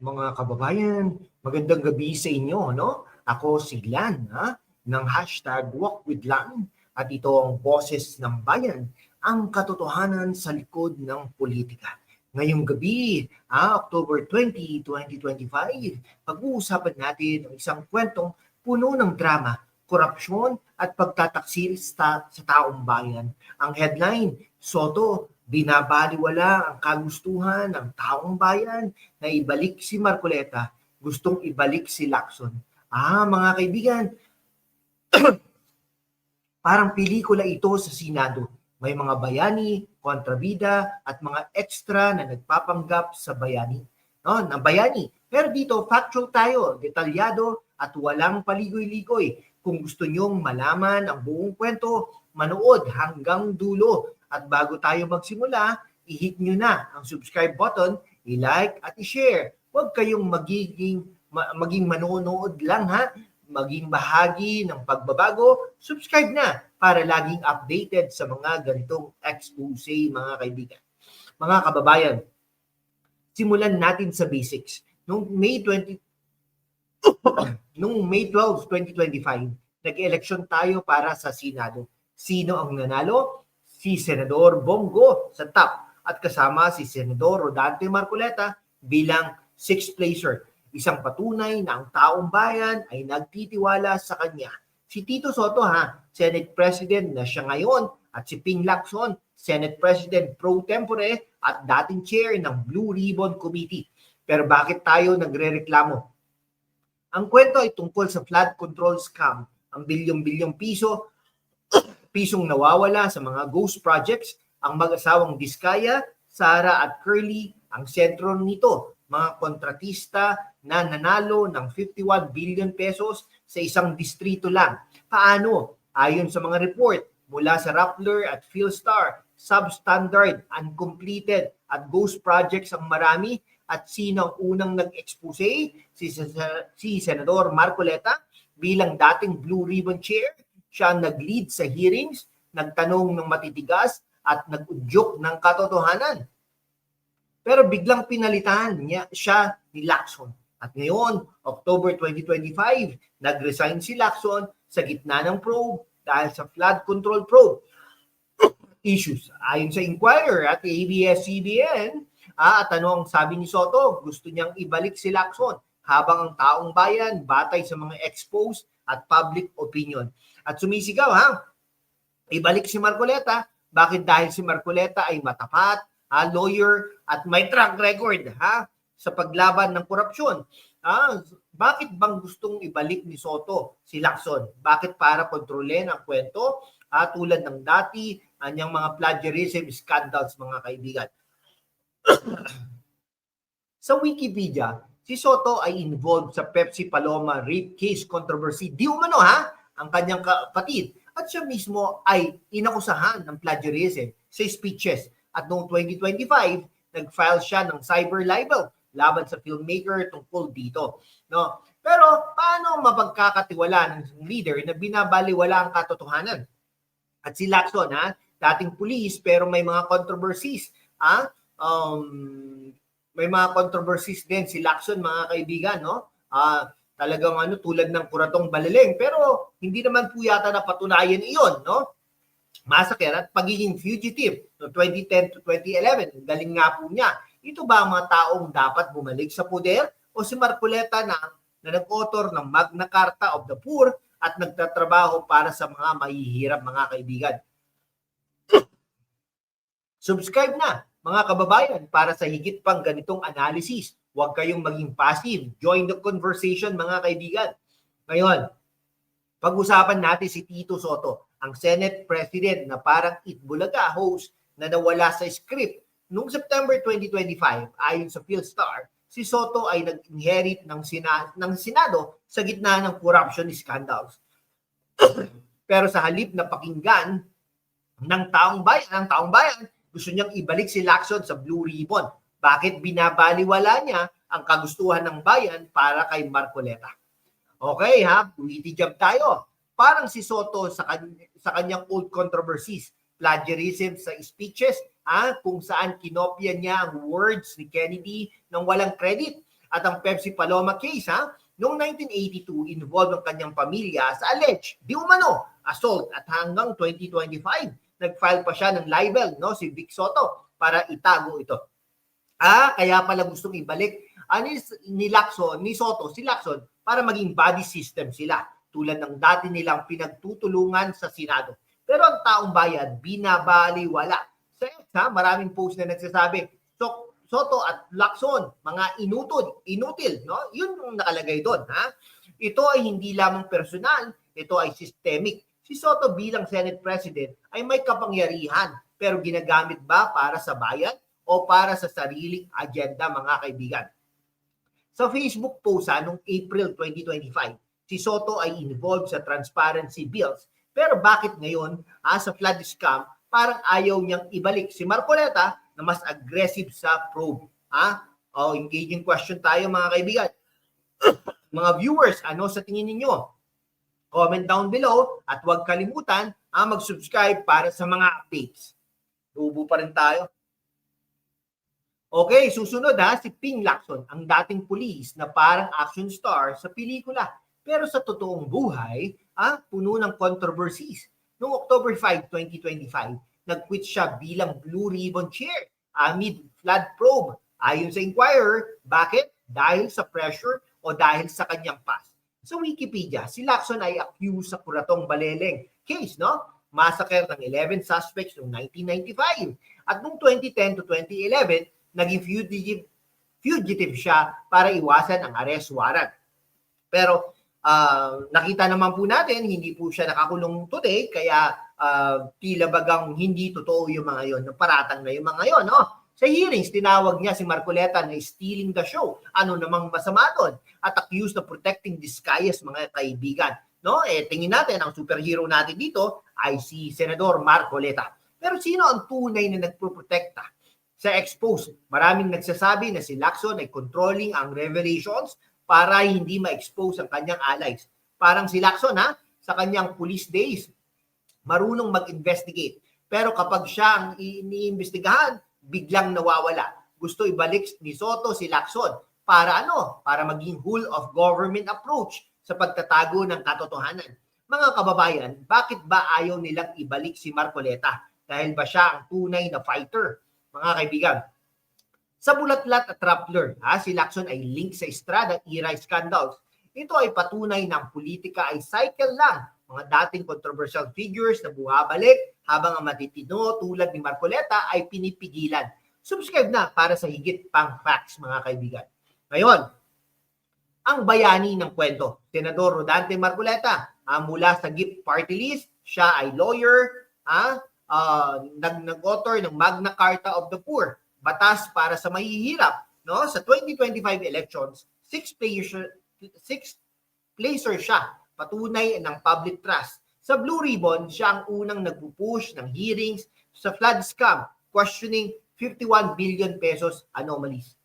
mga kababayan, magandang gabi sa inyo, no? Ako si Lan, ha? ng hashtag Walk with Lan at ito ang Boses ng Bayan, ang katotohanan sa likod ng politika. Ngayong gabi, ah, October 20, 2025, pag-uusapan natin ang isang kwentong puno ng drama, korupsyon at pagtataksil sa, sa taong bayan. Ang headline, Soto, binabaliwala ang kagustuhan ng taong bayan na ibalik si Marcoleta, gustong ibalik si Lacson. Ah, mga kaibigan, parang pelikula ito sa Senado. May mga bayani, kontrabida, at mga extra na nagpapanggap sa bayani. No, ng bayani. Pero dito, factual tayo, detalyado, at walang paligoy-ligoy. Kung gusto nyong malaman ang buong kwento, manood hanggang dulo. At bago tayo magsimula, i-hit nyo na ang subscribe button, i-like at i-share. Huwag kayong magiging ma- maging manonood lang ha, maging bahagi ng pagbabago, subscribe na para laging updated sa mga ganitong expose mga kaibigan. Mga kababayan, simulan natin sa basics. Noong May 20 noong May 12, 2025, nag-eleksyon tayo para sa Senado. Sino ang nanalo? Si Senador Bongo sa top at kasama si Senador Rodante Marcoleta bilang sixth placer. Isang patunay na ang taong bayan ay nagtitiwala sa kanya. Si Tito Soto ha, Senate President na siya ngayon at si Ping Lacson, Senate President pro tempore at dating chair ng Blue Ribbon Committee. Pero bakit tayo nagrereklamo? Ang kwento ay tungkol sa flood control scam, ang bilyong-bilyong piso, pisong nawawala sa mga ghost projects, ang mag-asawang Diskaya, Sara at Curly ang sentro nito, mga kontratista na nanalo ng 51 billion pesos sa isang distrito lang. Paano? Ayon sa mga report mula sa Rappler at Philstar, substandard, uncompleted at ghost projects ang marami at sino ang unang nag-expose? Si, si Senador Marcoleta bilang dating Blue Ribbon Chair. Siya ang nag-lead sa hearings, nagtanong ng matitigas at nag-udyok ng katotohanan. Pero biglang pinalitan niya siya ni Lacson. At ngayon, October 2025, nag-resign si Lacson sa gitna ng probe dahil sa flood control probe issues. Ayon sa Inquirer at ABS-CBN, ah, at ano ang sabi ni Soto, gusto niyang ibalik si Lacson habang ang taong bayan batay sa mga exposed at public opinion. At sumisigaw ha, ibalik si Marcoleta. Bakit? Dahil si Marcoleta ay matapat, ha, lawyer at may track record ha sa paglaban ng korupsyon. Ah, bakit bang gustong ibalik ni Soto si Lacson? Bakit para kontrolin ang kwento? Ah, tulad ng dati, anyang mga plagiarism scandals mga kaibigan. sa Wikipedia, si Soto ay involved sa Pepsi Paloma rape case controversy. Di umano ha, ang kanyang kapatid. At siya mismo ay inakusahan ng plagiarism sa speeches. At noong 2025, nag-file siya ng cyber libel laban sa filmmaker tungkol dito. No? Pero paano mapagkakatiwala ng leader na binabaliwala ang katotohanan? At si Lacson, ha, dating pulis pero may mga controversies. Ha? Um, may mga controversies din si Lacson, mga kaibigan. No? Ah, talagang ano, tulad ng kuratong baliling. Pero hindi naman po yata napatunayan iyon. No? Massacre at pagiging fugitive no 2010 to 2011. Galing nga po niya. Ito ba ang mga taong dapat bumalik sa poder o si Marcoleta na, na nag-author ng Magna Carta of the Poor at nagtatrabaho para sa mga mahihirap mga kaibigan? Subscribe na mga kababayan para sa higit pang ganitong analysis. Huwag kayong maging passive. Join the conversation mga kaibigan. Ngayon, pag-usapan natin si Tito Soto, ang Senate President na parang Itbulaga host na nawala sa script. Noong September 2025, ayon sa Philstar, si Soto ay nag-inherit ng, sina- ng Senado sa gitna ng corruption scandals. Pero sa halip na pakinggan ng taong bayan, ng taong bayan, gusto niyang ibalik si Lacson sa Blue Ribbon. Bakit binabaliwala niya ang kagustuhan ng bayan para kay Marcoleta? Okay ha, witty job tayo. Parang si Soto sa, kany- sa kanyang old controversies, plagiarism sa speeches, ah, kung saan kinopya niya ang words ni Kennedy ng walang credit. At ang Pepsi Paloma case, ha? Noong 1982, involved ang kanyang pamilya sa alleged, di umano, assault at hanggang 2025, nag-file pa siya ng libel, no, si Vic Soto, para itago ito. Ah, kaya pala gustong ibalik ani ni Lacson, ni Soto, si Lacson, para maging body system sila, tulad ng dati nilang pinagtutulungan sa Senado. Pero ang taong bayan, binabaliwala. Sa X, maraming post na nagsasabi, so, Soto at Lacson, mga inutod, inutil, no? Yun yung nakalagay doon, ha? Ito ay hindi lamang personal, ito ay systemic. Si Soto bilang Senate President ay may kapangyarihan, pero ginagamit ba para sa bayan o para sa sariling agenda, mga kaibigan? Sa Facebook post ha, noong April 2025, si Soto ay involved sa transparency bills. Pero bakit ngayon, ha, sa flood scam, parang ayaw niyang ibalik si Marcoleta na mas aggressive sa probe. Ha? O, engaging question tayo mga kaibigan. mga viewers, ano sa tingin ninyo? Comment down below at huwag kalimutan ah, mag-subscribe para sa mga updates. Tubo pa rin tayo. Okay, susunod ha, si Ping Lacson, ang dating pulis na parang action star sa pelikula. Pero sa totoong buhay, ah, puno ng controversies. Noong October 5, 2025, nag-quit siya bilang Blue Ribbon Chair amid flood probe. Ayon sa Inquirer, bakit? Dahil sa pressure o dahil sa kanyang past. Sa Wikipedia, si Lacson ay accused sa Kuratong Baleleng case, no? Massacre ng 11 suspects noong 1995. At noong 2010 to 2011, naging fugitive, fugitive siya para iwasan ang arrest warrant. Pero uh, nakita naman po natin, hindi po siya nakakulong today, kaya uh, tila bagang hindi totoo yung mga yon, paratang na yung mga yon, no? Sa hearings, tinawag niya si Marcoleta na stealing the show. Ano namang masama doon? At accused of protecting disguise mga kaibigan. No? Eh, tingin natin, ang superhero natin dito ay si Senador Marcoleta. Pero sino ang tunay na nagproprotekta? Sa expose, maraming nagsasabi na si Lacson ay controlling ang revelations para hindi ma-expose ang kanyang allies. Parang si Lacson ha, sa kanyang police days, marunong mag-investigate. Pero kapag siya ang iniimbestigahan, biglang nawawala. Gusto ibalik ni Soto si Lacson para ano? Para maging whole of government approach sa pagtatago ng katotohanan. Mga kababayan, bakit ba ayaw nilang ibalik si Marcoleta? Dahil ba siya ang tunay na fighter? Mga kaibigan, sa bulatlat at Rappler, ha, si Lacson ay link sa Estrada era scandals. Ito ay patunay ng politika ay cycle lang. Mga dating controversial figures na bumabalik habang ang matitino tulad ni Marcoleta ay pinipigilan. Subscribe na para sa higit pang facts mga kaibigan. Ngayon, ang bayani ng kwento. Senador Rodante Marcoleta, uh, mula sa GIP party list, siya ay lawyer, uh, uh, nag nag-author ng Magna Carta of the Poor, batas para sa mahihirap. No? Sa 2025 elections, six placer, six placer siya, patunay ng public trust. Sa Blue Ribbon, siya ang unang nagpupush ng hearings sa flood scam, questioning 51 billion pesos anomalies.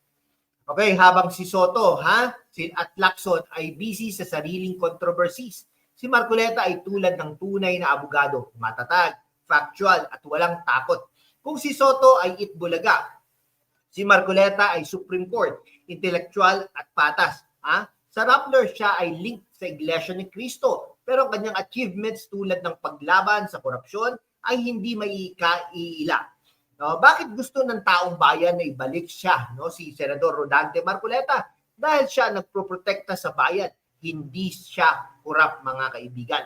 Okay, habang si Soto ha, si at Lacson ay busy sa sariling controversies. Si Marcoleta ay tulad ng tunay na abogado, matatag, factual at walang takot. Kung si Soto ay itbulaga, si Marcoleta ay Supreme Court, intellectual at patas. Ha? Sa Rappler siya ay linked sa Iglesia ni Cristo pero ang kanyang achievements tulad ng paglaban sa korupsyon ay hindi may. No, bakit gusto ng taong bayan na ibalik siya, no, si Senador Rodante Marcoleta? Dahil siya nagproprotekta sa bayan, hindi siya kurap mga kaibigan.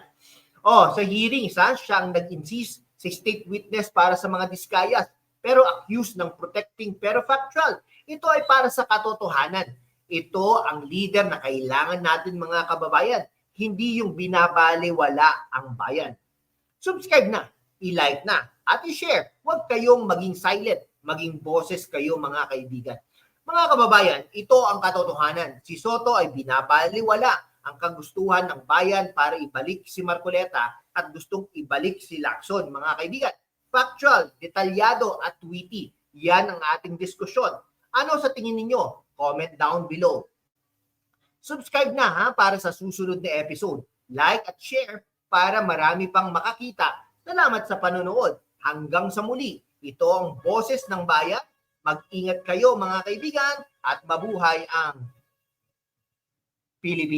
Oh, sa hearings, ha, siya ang nag-insist sa state witness para sa mga diskayas, pero accused ng protecting pero factual. Ito ay para sa katotohanan. Ito ang leader na kailangan natin mga kababayan hindi yung binabaliwala ang bayan. Subscribe na, i-like na, at i-share. Huwag kayong maging silent, maging boses kayo mga kaibigan. Mga kababayan, ito ang katotohanan. Si Soto ay binabaliwala ang kagustuhan ng bayan para ibalik si Marcoleta at gustong ibalik si Lacson, mga kaibigan. Factual, detalyado at witty. Yan ang ating diskusyon. Ano sa tingin ninyo? Comment down below. Subscribe na ha para sa susunod na episode. Like at share para marami pang makakita. Salamat sa panonood. Hanggang sa muli, ito ang boses ng bayan. Mag-ingat kayo mga kaibigan at mabuhay ang Pilipinas.